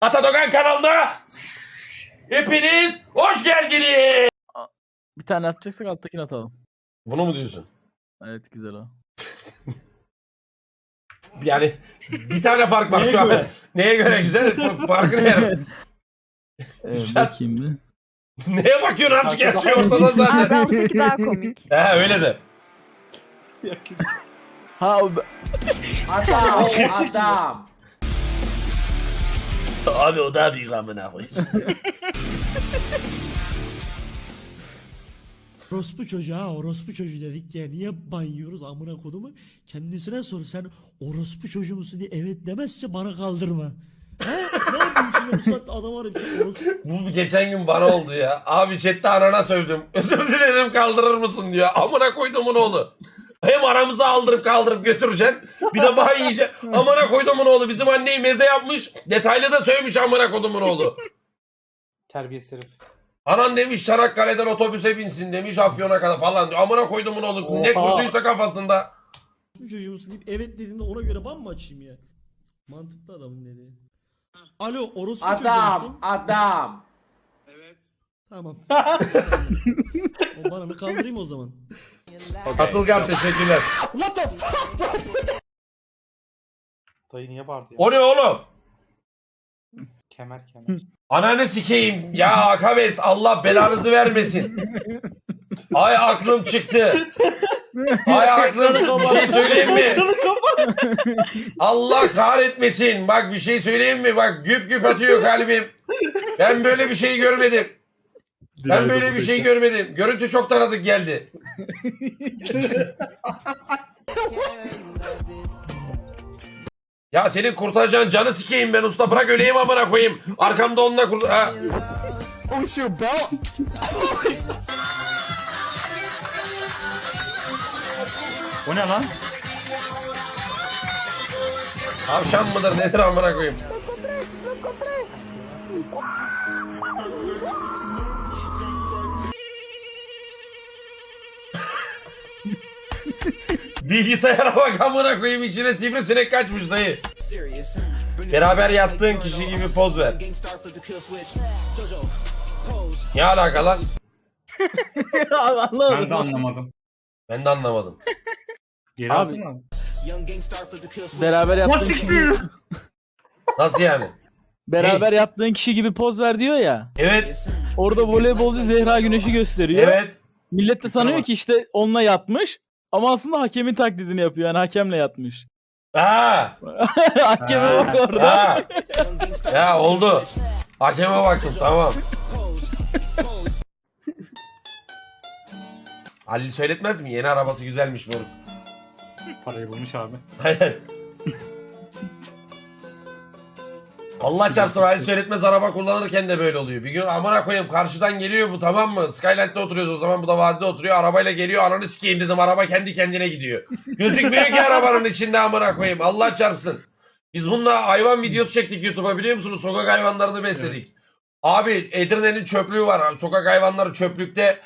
Atadogan kanalına hepiniz hoş geldiniz. Bir tane atacaksak alttakini atalım. Bunu mu diyorsun? Evet güzel o. Yani bir tane fark var Neye şu an. göre? Neye göre güzel? F- Farkı ne? Evet, Güzel. bakayım bir. Neye bakıyorsun amcık her şey ortada Abi zaten. alttaki daha komik. He öyle de. Ha o Adam, adam. Abi o daha büyük amına koyayım. Orospu çocuğu ha orospu çocuğu dedik ya niye ban yiyoruz amına kodumu kendisine sor sen orospu çocuğu musun diye evet demezse bana kaldırma. He? Ne yapayım şimdi bu saatte adam arayıp sen orospu Bu geçen gün bana oldu ya. Abi chatte anana sövdüm. Özür dilerim kaldırır mısın diyor. Amına koydumun oğlu. Hem aramızı aldırıp kaldırıp götüreceksin. Bir de bana yiyeceksin. Amına koydumun oğlu. Bizim anneyi meze yapmış. Detaylı da sövmüş amına koydumun oğlu. Terbiyesiz herif. Anan demiş Çanakkale'den otobüse binsin demiş Afyon'a kadar falan diyor. Amına koydumun oğlu. Ne Oha. kurduysa kafasında. çocuğu musun deyip evet dediğinde ona göre ban mı açayım ya? Mantıklı adamın dediği. Alo orospu çocuğu Adam, musun? adam. Tamam. o bananı kaldırayım o zaman. Atılgan teşekkürler. Dayı niye bağırdı ya? O ne oğlum? Kemer kemer. Ananı sikeyim. Ya Akabes Allah belanızı vermesin. Ay aklım çıktı. Ay aklım bir şey söyleyeyim mi? Allah kahretmesin. Bak bir şey söyleyeyim mi? Bak güp güp atıyor kalbim. Ben böyle bir şey görmedim. Ben böyle bir şey görmedim. Görüntü çok tanıdık geldi. Ya senin kurtaracağın canı sikeyim ben usta. Bırak öleyim amına koyayım. Arkamda onunla kurt... Ha. O ne lan? Tavşan mıdır nedir amına koyayım? Bilgisayara bak amına koyayım içine sivrisinek kaçmış dayı. Beraber yattığın kişi gibi poz ver. Ne alaka lan? Anlamadım. Ben de anlamadım. Ben de anlamadım. Geri Abi. alsana. Beraber yaptığın kişi gibi, Nasıl yani? beraber yaptığın kişi gibi poz ver diyor ya. Evet, Orada voleybolcu Zehra Güneş'i gösteriyor. evet. Millet de sanıyor ki işte onunla yatmış. Ama aslında hakemin taklidini yapıyor. Yani hakemle yatmış. Ha, Hakeme Ha. bak orada. ha. Ya oldu. Hakeme baktım tamam. Halil söyletmez mi? Yeni arabası güzelmiş moruk. Parayı bulmuş abi. Aynen. Allah çarpsın Halil söyletmez araba kullanırken de böyle oluyor. Bir gün amına koyayım karşıdan geliyor bu tamam mı? Skylight'te oturuyoruz o zaman bu da vadide oturuyor. Arabayla geliyor ananı sikeyim dedim araba kendi kendine gidiyor. Gözükmüyor ki arabanın içinde amına koyayım. Allah çarpsın. Biz bununla hayvan videosu çektik YouTube'a biliyor musunuz? Sokak hayvanlarını besledik. Abi Edirne'nin çöplüğü var. Sokak hayvanları çöplükte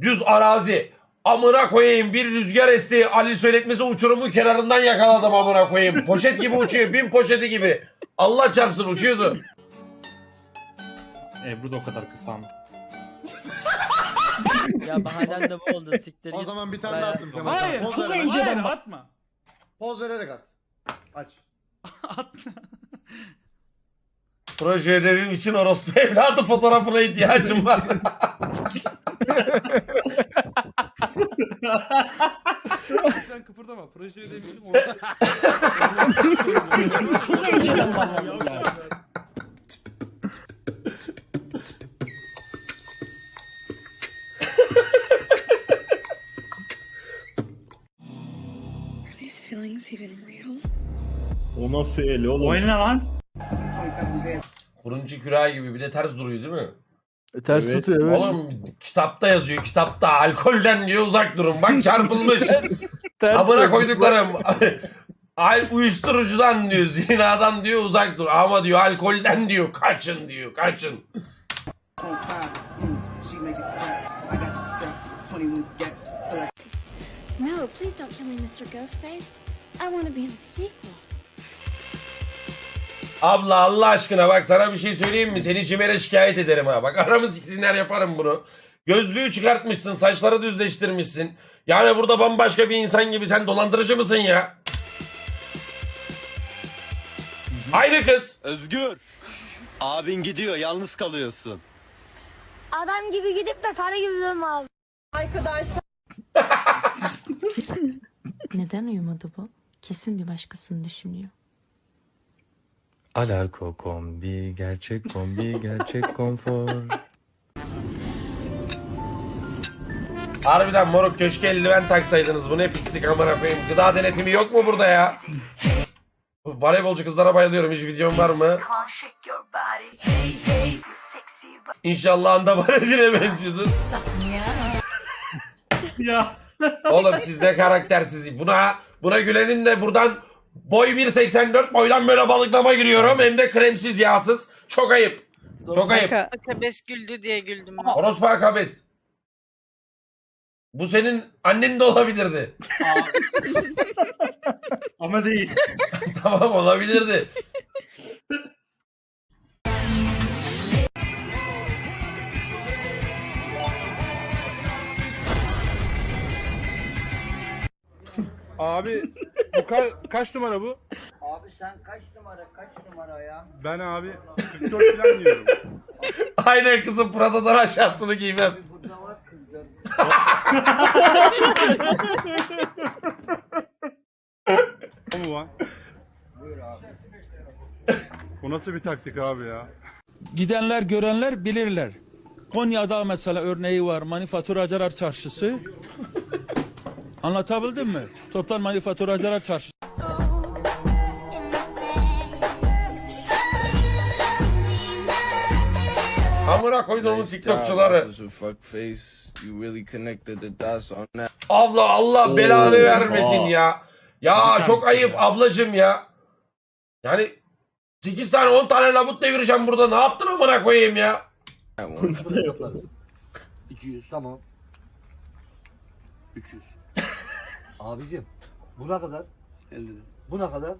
düz arazi. Amına koyayım bir rüzgar esti Ali söyletmesi uçurumun kenarından yakaladım amına koyayım. Poşet gibi uçuyor bin poşeti gibi. Allah çarpsın uçuyordu. Ebru da o kadar kısa ama. Ya bahanen de bu oldu siktir O git. zaman bir tane daha attım Kemal. Hayır, Poz çok vererek- önceden atma. Poz vererek at. Aç. Proje ödevim için orospu evladı fotoğrafına ihtiyacım var. Sen kıpırdama. Proje ödemişim orada. çok önceden bağlandım ya. Are these feelings even real? O nasıl eli oğlum? O ne lan? Fırıncı kürağı gibi bir de ters duruyor değil mi? Ters tutuyor evet. Oğlum kitapta yazıyor kitapta alkolden diyor uzak durun. Bak çarpılmış. Ters Amına tutuyor. koyduklarım. Al uyuşturucudan diyor, zinadan diyor uzak dur. Ama diyor alkolden diyor kaçın diyor, kaçın. No, please don't kill me, Mr. Ghostface. I want to be in the sequel. Abla Allah aşkına bak sana bir şey söyleyeyim mi? Seni Cimer'e şikayet ederim ha. Bak aramı siksinler yaparım bunu. Gözlüğü çıkartmışsın, saçları düzleştirmişsin. Yani burada bambaşka bir insan gibi sen dolandırıcı mısın ya? Aynı kız. Özgür. Abin gidiyor yalnız kalıyorsun. Adam gibi gidip de karı gibi dönme abi. Neden uyumadı bu? Kesin bir başkasını düşünüyor. Alarko kombi, gerçek kombi, gerçek konfor. Harbiden moruk köşke eldiven taksaydınız. Bu ne pislik amına koyayım. Gıda denetimi yok mu burada ya? Voleybolcu kızlara bayılıyorum. Hiç videom var mı? İnşallah anda baletine benziyordur. Ya. Oğlum siz ne karaktersiz. Buna buna gülenin de buradan boy 1.84 boydan böyle balıklama giriyorum. Hem de kremsiz yağsız. Çok ayıp. Çok ayıp. Akabes güldü diye güldüm ben. Orospu akabest. Bu senin annen de olabilirdi. Ama değil. tamam olabilirdi. Abi bu ka- kaç numara bu? Abi sen kaç numara kaç numara ya? Ben abi 44 falan diyorum. Aynen kızım Prada'dan aşağısını giymem. Burada var kızlar. O mu var? Buyur abi. Bu nasıl bir taktik abi ya? Gidenler görenler bilirler. Konya'da mesela örneği var manifaturacılar çarşısı. Anlatabildim mi? Toptan manifaturacılar çarşısı. Amına koyduğumuz TikTokçuları. Abla Allah belanı vermesin ya. Ya çok ayıp ablacım ya. Yani 8 tane 10 tane labut devireceğim burada. Ne yaptın amına koyayım ya? 200 tamam. 300. Abicim buna kadar 50. Buna kadar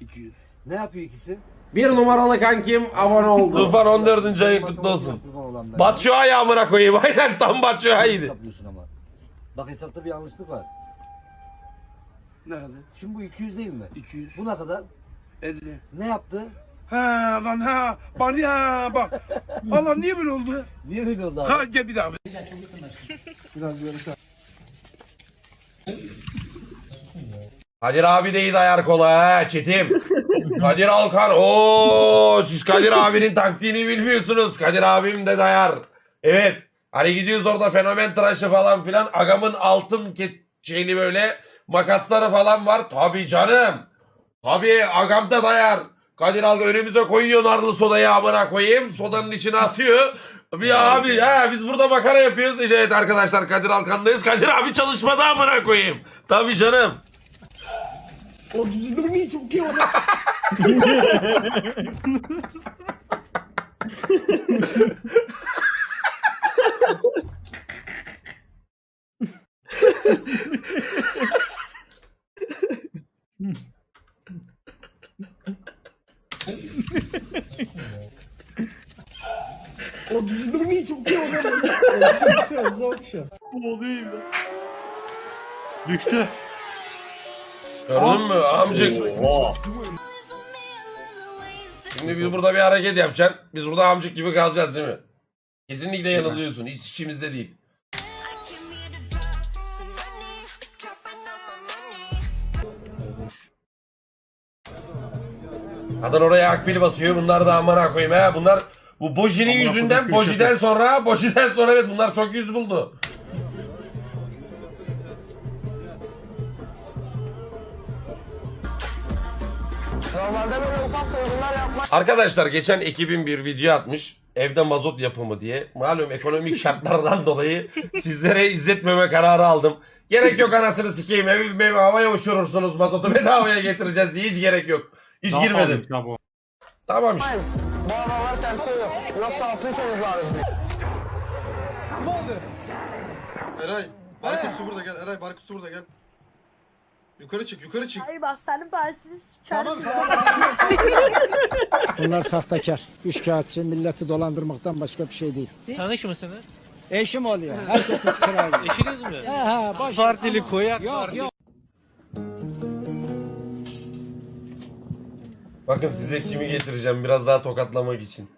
200. Ne yapıyor ikisi? Bir numaralı kankim abone oldu. Tufan 14. ayın kutlu olsun. Batshuayi amına koyayım. Aynen tam Batshuayi'ydi. Hesaplıyorsun ama. Bak hesapta bir yanlışlık var. Ne kadar? Şimdi bu 200 değil mi? 200. Bu ne kadar? 50. Ne yaptı? He lan ha. Bana ya bak. Allah niye böyle oldu? Niye böyle oldu abi? Ha gel bir daha. Kadir abi de iyi dayar kola ha Çetim. Kadir Alkan. Oo siz Kadir abinin taktiğini bilmiyorsunuz. Kadir abim de dayar. Evet. Hani gidiyoruz orada fenomen tıraşı falan filan. Agamın altın şeyli böyle makasları falan var. Tabii canım. Tabii agam da dayar. Kadir Alkan önümüze koyuyor narlı sodayı amına koyayım. Sodanın içine atıyor. Bir abi ha biz burada makara yapıyoruz. Evet arkadaşlar Kadir Alkan'dayız. Kadir abi çalışmada amına koyayım. Tabii canım. Bu oluyor ya. Düştü. Gördün mü amcık? Şimdi biz burada bir hareket yapacaksın. Biz burada amcık gibi kalacağız değil mi? Kesinlikle yanılıyorsun. Hiç ikimizde değil. Kadın oraya akbil basıyor. Bunlar da amına koyayım ha. Bunlar bu Boji'nin Amına yüzünden koyduk, Boji'den sonra Boji'den sonra evet bunlar çok yüz buldu. Arkadaşlar geçen ekibim bir video atmış. Evde mazot yapımı diye. Malum ekonomik şartlardan dolayı sizlere izletmeme kararı aldım. Gerek yok anasını sikeyim. Evi mevi havaya uçurursunuz. Mazotu bedavaya getireceğiz diye hiç gerek yok. Hiç Daha girmedim. pahalıymış ha bu. Tamam işte. Eray, Barkut su burada gel. Eray, Barkut su burada gel. Yukarı çık yukarı çık. Hayır bak senin bahsini sikerim. Bunlar sahtekar. Üç kağıtçı milleti dolandırmaktan başka bir şey değil. Tanış mısınız? Eşim oluyor. Herkesin kirayı. Eşiniz mi? He he. Partili koyak Yok yok. Bakın size kimi getireceğim biraz daha tokatlamak için.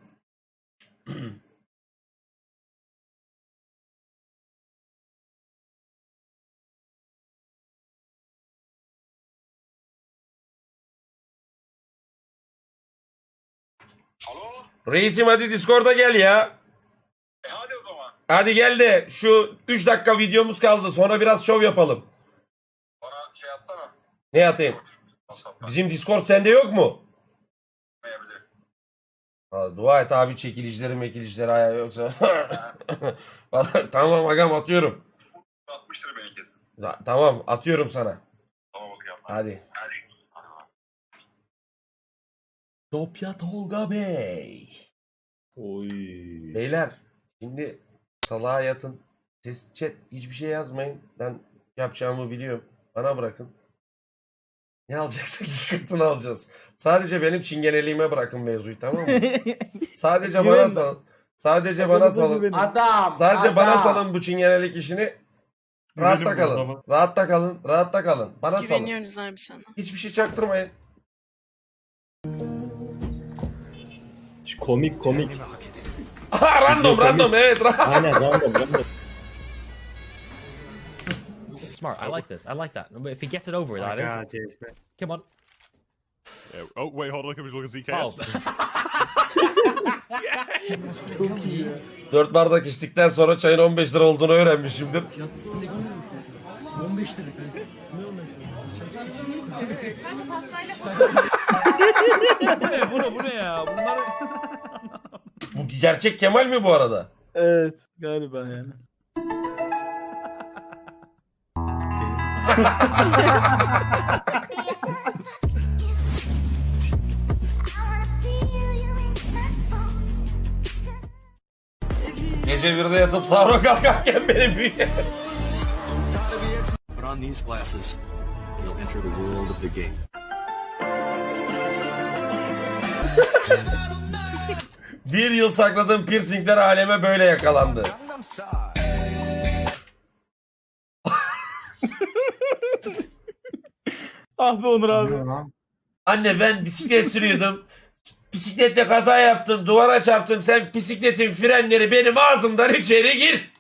Alo. Reisim hadi Discord'a gel ya. E hadi o zaman. Hadi gel de şu 3 dakika videomuz kaldı. Sonra biraz şov yapalım. Bana şey atsana. Ne atayım? Bizim Discord sende yok mu? Dua et abi çekilişleri mekilişleri ayağı yoksa. Vallahi tamam agam atıyorum. Atmıştır beni kesin. Ta- Tamam atıyorum sana. Tamam bakıyorum. Hadi. Dopya Tolga Bey. Oy. Beyler şimdi salağa yatın. Ses chat hiçbir şey yazmayın. Ben yapacağımı biliyorum. Bana bırakın. Ne alacaksak yıkıntını alacağız. Sadece benim çingeneliğime bırakın mevzuyu tamam mı? Sadece bana salın. Sadece bana salın. Adam. Sadece bana salın bu çingenelik işini. Rahatta kalın. Rahatta kalın. Rahatta kalın. Bana salın. Güveniyoruz abi sana. Hiçbir şey çaktırmayın. Komik komik. Aha, random random evet. Aynen random random. Smart. I like this. I like that. But if you get it over, that is. Come on. Oh wait hold on. Look at ZKS. Oh. Dört bardak içtikten sonra çayın 15 lira olduğunu öğrenmişimdir. bu ne bu ne ya? Bunlar Bu gerçek Kemal mi bu arada? Evet galiba yani. Gece birde yatıp sahura kalkarken beni büyüye. Put on these glasses. You'll enter the world of the game. Bir yıl sakladığım piercingler aleme böyle yakalandı. Ah be Onur abi. Anne ben bisiklet sürüyordum. Bisikletle kaza yaptım, duvara çarptım. Sen bisikletin frenleri benim ağzımdan içeri gir.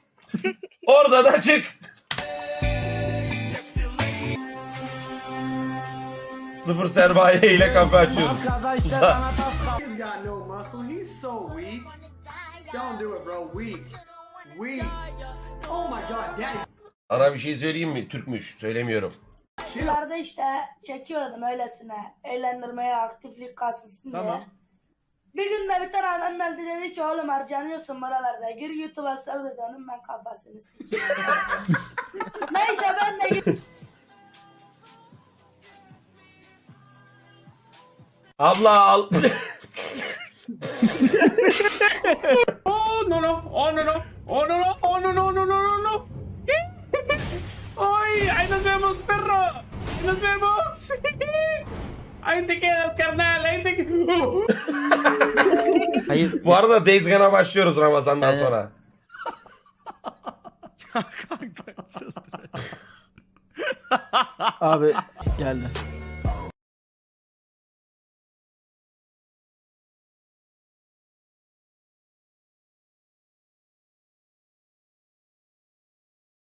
Orada da çık. Sıfır sermaye ile kafe açıyoruz. got no muscle. He's so weak. Don't do it, bro. Weak. Weak. Oh my god, daddy. Ana bir şey söyleyeyim mi? Türkmüş. Söylemiyorum. Şuralarda işte çekiyordum öylesine. Eğlendirmeye aktiflik Tamam. diye. Bir gün de bir tane annem geldi dedi ki oğlum harcanıyorsun buralarda. Gir YouTube'a sev dedi onun ben kafasını sikeyim. Neyse ben de gittim. Abla al. Oh no no. Oh no no. Oh no no. Oh no no no no no Ay, ahí nos vemos, perro. Ahí Nos vemos. Ahí te quedas, carnal. Ahí te Hayır. Bu arada Days Gone'a başlıyoruz Ramazan'dan Evet. sonra. Abi geldi.